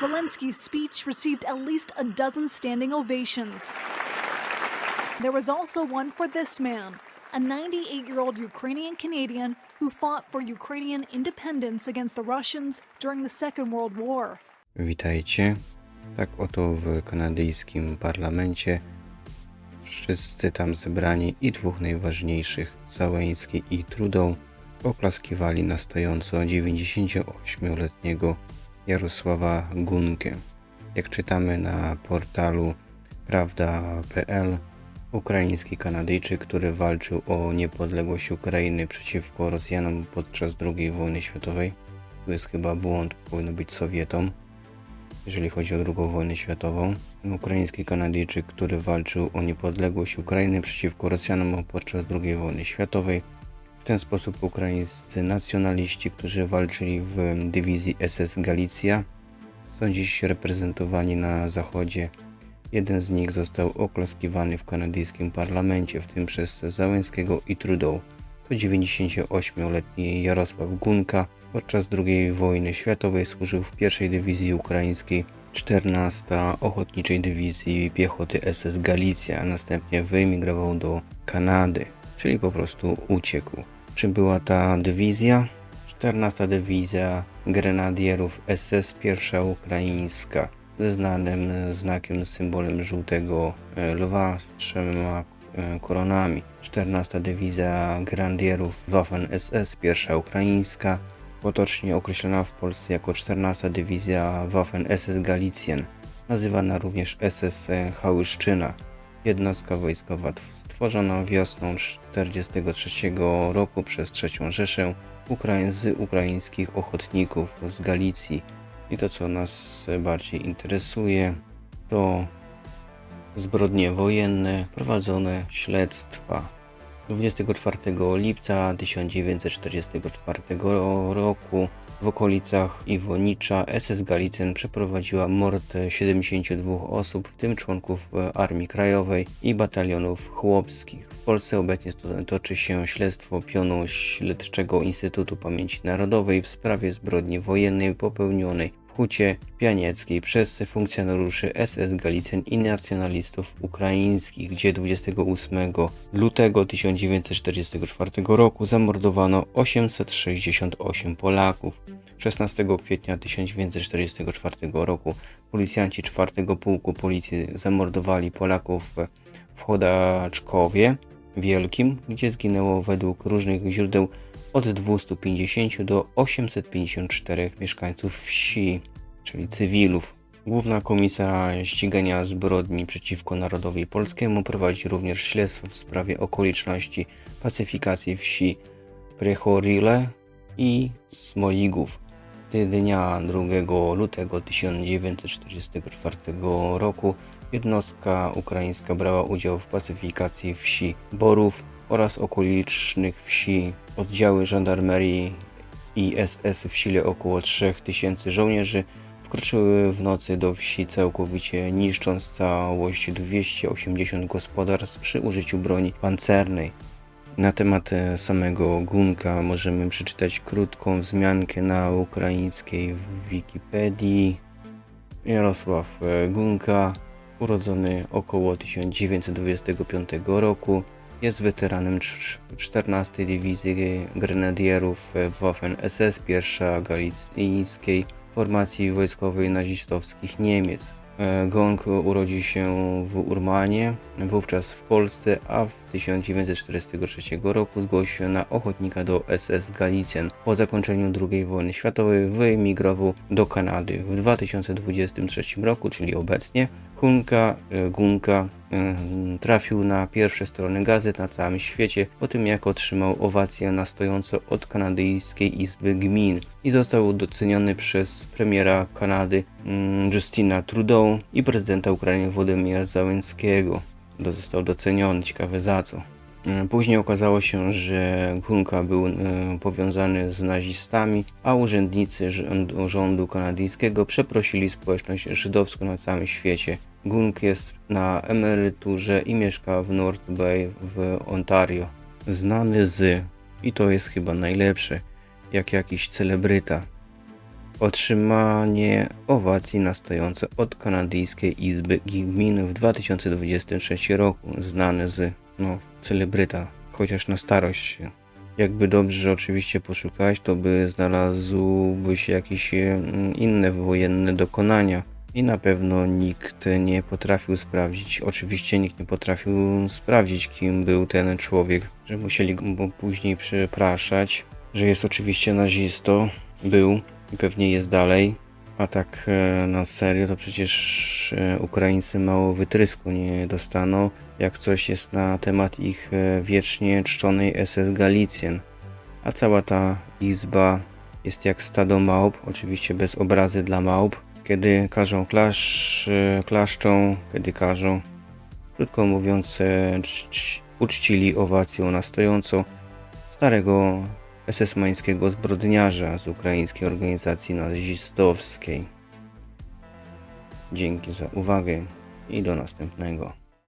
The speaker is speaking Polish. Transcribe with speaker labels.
Speaker 1: Zelensky's speech received at least a dozen standing ovations. There was also one for this man, a 98 year old Ukrainian Canadian who fought for Ukrainian independence against the Russians during the Second World War.
Speaker 2: Witajcie. Tak oto w kanadyjskim parlamencie wszyscy tam zebrani i dwóch najważniejszych, Załęcki i Trudeau, oklaskiwali na stojąco 98-letniego Jarosława Gunkę. Jak czytamy na portalu prawda.pl, ukraiński Kanadyjczyk, który walczył o niepodległość Ukrainy przeciwko Rosjanom podczas II wojny światowej. Tu jest chyba błąd, powinno być Sowietom jeżeli chodzi o II wojnę światową. Ukraiński Kanadyjczyk, który walczył o niepodległość Ukrainy przeciwko Rosjanom podczas II wojny światowej. W ten sposób ukraińscy nacjonaliści, którzy walczyli w dywizji SS Galicja, są dziś reprezentowani na zachodzie. Jeden z nich został oklaskiwany w kanadyjskim parlamencie, w tym przez Załęckiego i Trudeau. To 98-letni Jarosław Gunka. Podczas II wojny światowej służył w pierwszej dywizji ukraińskiej 14 Ochotniczej Dywizji Piechoty SS Galicja, a następnie wyemigrował do Kanady, czyli po prostu uciekł. Czym była ta dywizja? 14 Dywizja Grenadierów SS I Ukraińska ze znanym znakiem, symbolem żółtego e, lwa z trzema e, koronami. 14 Dywizja Grenadierów Waffen SS I Ukraińska potocznie określona w Polsce jako 14 Dywizja Waffen SS Galicjen, nazywana również SS Hałyszczyna. Jednostka wojskowa stworzona wiosną 1943 roku przez III Rzeszę z ukraińskich ochotników z Galicji. I to, co nas bardziej interesuje, to zbrodnie wojenne, prowadzone śledztwa. 24 lipca 1944 roku w okolicach Iwonicza SS Galicen przeprowadziła mord 72 osób, w tym członków e, Armii Krajowej i batalionów chłopskich. W Polsce obecnie toczy się śledztwo pionu Śledczego Instytutu Pamięci Narodowej w sprawie zbrodni wojennej popełnionej Hucie Pianieckiej przez funkcjonariuszy SS Galicen i nacjonalistów ukraińskich, gdzie 28 lutego 1944 roku zamordowano 868 Polaków. 16 kwietnia 1944 roku policjanci 4 Pułku Policji zamordowali Polaków w Chodaczkowie Wielkim, gdzie zginęło według różnych źródeł od 250 do 854 mieszkańców wsi, czyli cywilów. Główna Komisja Ścigania Zbrodni przeciwko Narodowi Polskiemu prowadzi również śledztwo w sprawie okoliczności pacyfikacji wsi Prechorile i Smoligów. Dnia 2 lutego 1944 roku jednostka ukraińska brała udział w pacyfikacji wsi Borów oraz okolicznych wsi. Oddziały żandarmerii i SS w sile około 3000 żołnierzy wkroczyły w nocy do wsi całkowicie niszcząc całość 280 gospodarstw przy użyciu broni pancernej. Na temat e, samego Gunka możemy przeczytać krótką wzmiankę na ukraińskiej Wikipedii. Jarosław e, Gunka, urodzony około 1925 roku, jest weteranem cz- 14 Dywizji Grenadierów e, Waffen SS I Galicyjskiej formacji wojskowej nazistowskich Niemiec. E, Gong urodził się w Urmanie, wówczas w Polsce, a w 1943 roku zgłosił się na ochotnika do SS Galicjan. Po zakończeniu II wojny światowej wyemigrował do Kanady. W 2023 roku, czyli obecnie, Hunka, e, Gunka e, trafił na pierwsze strony gazet na całym świecie po tym jak otrzymał owację na stojąco od kanadyjskiej Izby Gmin i został doceniony przez premiera Kanady mm, Justina Trudeau i prezydenta Ukrainy Władimira Załęckiego. Został doceniony, ciekawe za co. Mm, Później okazało się, że Gunka był e, powiązany z nazistami, a urzędnicy rządu, kanadyjskiego przeprosili społeczność żydowską na całym świecie. Gunk jest na emeryturze i mieszka w North Bay w Ontario. Znany z, i to jest chyba najlepsze, jak jakiś celebryta. otrzymanie owacji na stojąco od Kanadyjskiej Izby Gmin w 2023 roku, znany z no, celebryta, chociaż na starość. Jakby dobrze oczywiście poszukać, to by znalazłby się jakieś mm, inne wojenne dokonania. I na pewno nikt nie potrafił sprawdzić, oczywiście nikt nie potrafił sprawdzić, kim był ten człowiek, że musieli go później przepraszać, że jest oczywiście nazistą, był i pewnie jest dalej. A tak e, na serio, to przecież e, Ukraińcy mało wytrysku nie dostaną, jak coś jest na temat ich e, wiecznie czczonej SS Galicjen. A cała ta izba jest jak stado małp, oczywiście bez obrazy dla małp. Kiedy każą klasz, klaszczą, kiedy każą, krótko mówiąc, czci- czci- uczcili owacją na stojąco starego SS-mańskiego zbrodniarza z ukraińskiej organizacji nazistowskiej. Dzięki za uwagę i do następnego.